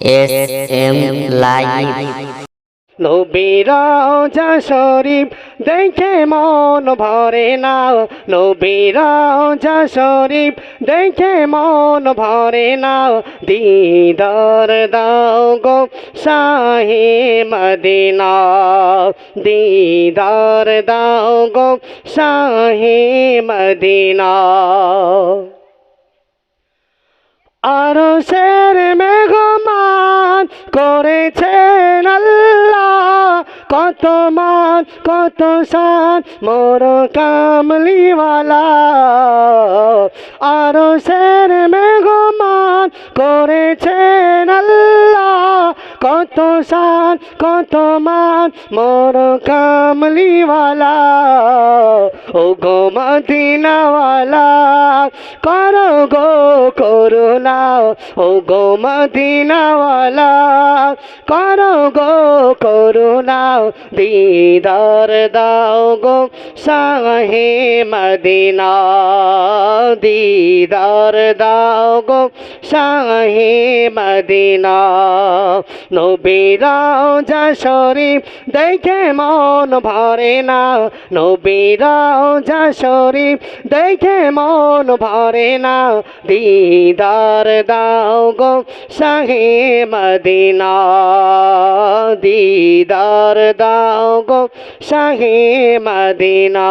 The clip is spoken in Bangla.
এস এম লাইভ নবীর যা শরীফ, দেখে মন ভরে না নবীর যা শরীফ, দেখে মন ভরে না দিদার দাও গো শাহে মদিনা। দিদার দাও গো শাহে মদিনা। আরও শের মেঘমান করেছেন আল্লাহ। কত মান কত সান মোর কামলিওয়ালা। আরও শের মেঘমান করেছেন কত সান, কত মান, মোর কামলিওয়ালা, ও গো মদিনাওয়ালা, করো গো করুণা, ও গো মদিনাওয়ালা, করো গো করুণা, দিদার দাও গো শাহে মদিনা, দিদার দাও গো শাহে মদিনা নবীরাও যা শরীফ দেখে মন ভরে না নবীরাও যা শরীফ দেখে মন ভরে না দিদার দাও গো শাহে মদিনা দিদার দাও গো শাহে মদিনা